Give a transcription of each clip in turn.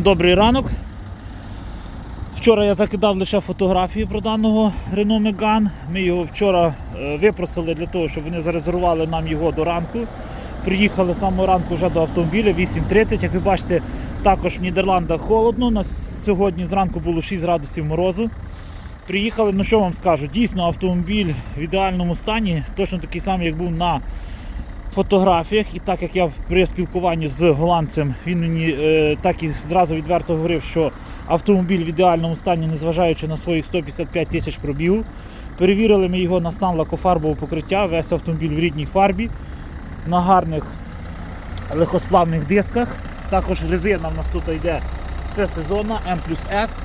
Добрий ранок. Вчора я закидав лише фотографії про даного Renault Megane. Ми його вчора е, випросили для того, щоб вони зарезервували нам його до ранку. Приїхали з самого ранку вже до автомобіля 8.30. Як ви бачите, також в Нідерландах холодно. На сьогодні зранку було 6 градусів морозу. Приїхали, ну що вам скажу, дійсно автомобіль в ідеальному стані, точно такий самий, як був на фотографіях. І так як я при спілкуванні з голландцем, він мені е, так і зразу відверто говорив, що автомобіль в ідеальному стані, незважаючи на своїх 155 тисяч пробігу. Перевірили ми його на стан лакофарбового покриття, весь автомобіль в рідній фарбі, на гарних легкосплавних дисках. Також резина в нас тут йде все сезонна М плюс С.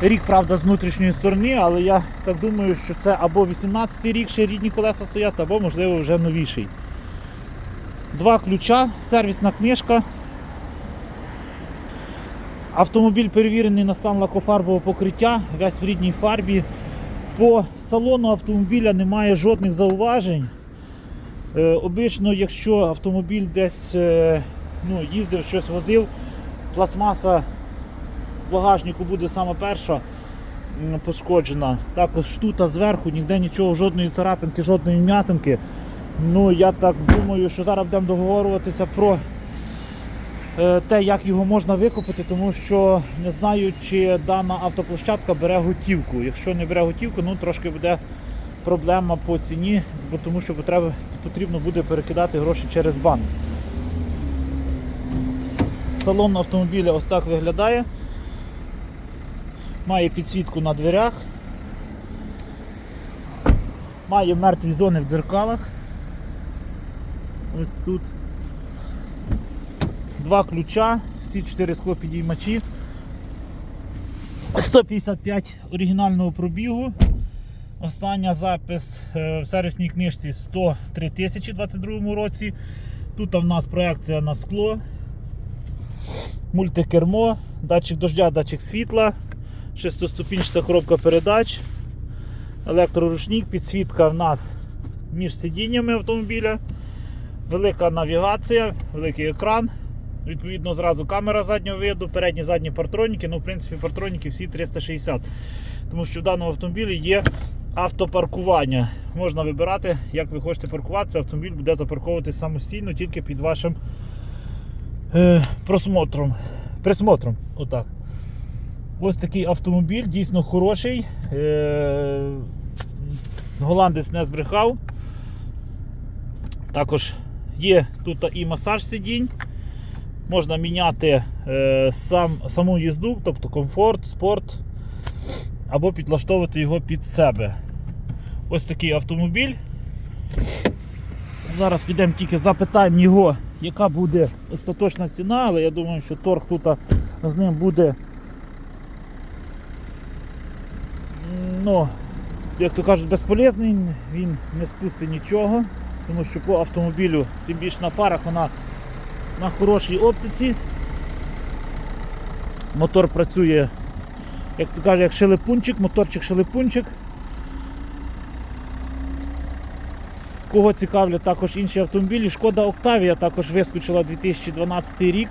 Рік, правда, з внутрішньої сторони, але я так думаю, що це або 18-й рік ще рідні колеса стоять, або, можливо, вже новіший. Два ключа, сервісна книжка. Автомобіль перевірений на стан лакофарбового покриття, весь в рідній фарбі. По салону автомобіля немає жодних зауважень. Е, обично, якщо автомобіль десь е, ну, їздив, щось возив, пластмаса в багажнику буде саме перша пошкоджена. Також штута зверху, ніде нічого, жодної царапинки, жодної м'ятинки. Ну, я так думаю, що зараз будемо договорюватися про е, те, як його можна викупити, тому що не знаю, чи дана автоплощадка бере готівку. Якщо не бере готівку, ну трошки буде проблема по ціні, тому що потрібно буде перекидати гроші через банк. Салон автомобіля ось так виглядає. Має підсвітку на дверях. Має мертві зони в дзеркалах. Ось тут. Два ключа, всі чотири склопідіймачі. 155 оригінального пробігу. Остання запис е, в сервісній книжці 103 тисячі у 2022 році. Тут в нас проекція на скло, мультикермо, датчик дождя, датчик світла, шестиступінчата коробка передач, електроручник, підсвітка в нас між сидіннями автомобіля, велика навігація, великий екран. Відповідно, зразу камера заднього виду, передні задні партроніки, ну, в принципі, партроніки всі 360. Тому що в даному автомобілі є автопаркування. Можна вибирати, як ви хочете паркуватися. Автомобіль буде запарковуватись самостійно тільки під вашим е, просмотром. Присмотром. Отак. Ось такий автомобіль, дійсно хороший. Е, голландець не збрехав. Також є тут і масаж сидінь. Можна міняти е, сам, саму їзду, тобто комфорт, спорт, або підлаштовувати його під себе. Ось такий автомобіль. Зараз підемо тільки запитаємо його, яка буде остаточна ціна, але я думаю, що торг тут з ним буде. м, Ну, як то кажуть, безполезний, він не спустить нічого, тому що по автомобілю, тим більше на фарах, вона на хорошій оптиці. Мотор працює, як то кажуть, як шелепунчик, моторчик шелепунчик. Кого цікавлять також інші автомобілі, шкода Октавія також вискочила 2012 рік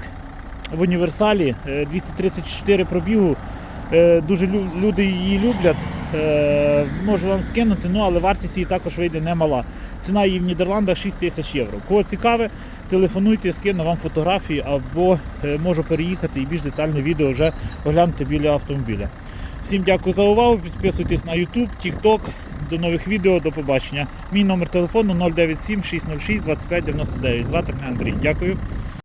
в універсалі. е, 234 пробігу. Е, Дуже люди її люблять. Е, Можу вам скинути, ну але вартість її також вийде немала. Ціна її в Нідерландах 6 тисяч євро. Кого цікаве, телефонуйте, скину вам фотографії або е, можу переїхати і більш детальне відео вже оглянути біля автомобіля. Всім дякую за увагу. Підписуйтесь на YouTube, TikTok. До нових відео, до побачення. Мій номер телефону 097 606 2599. Звати мене Андрій. Дякую.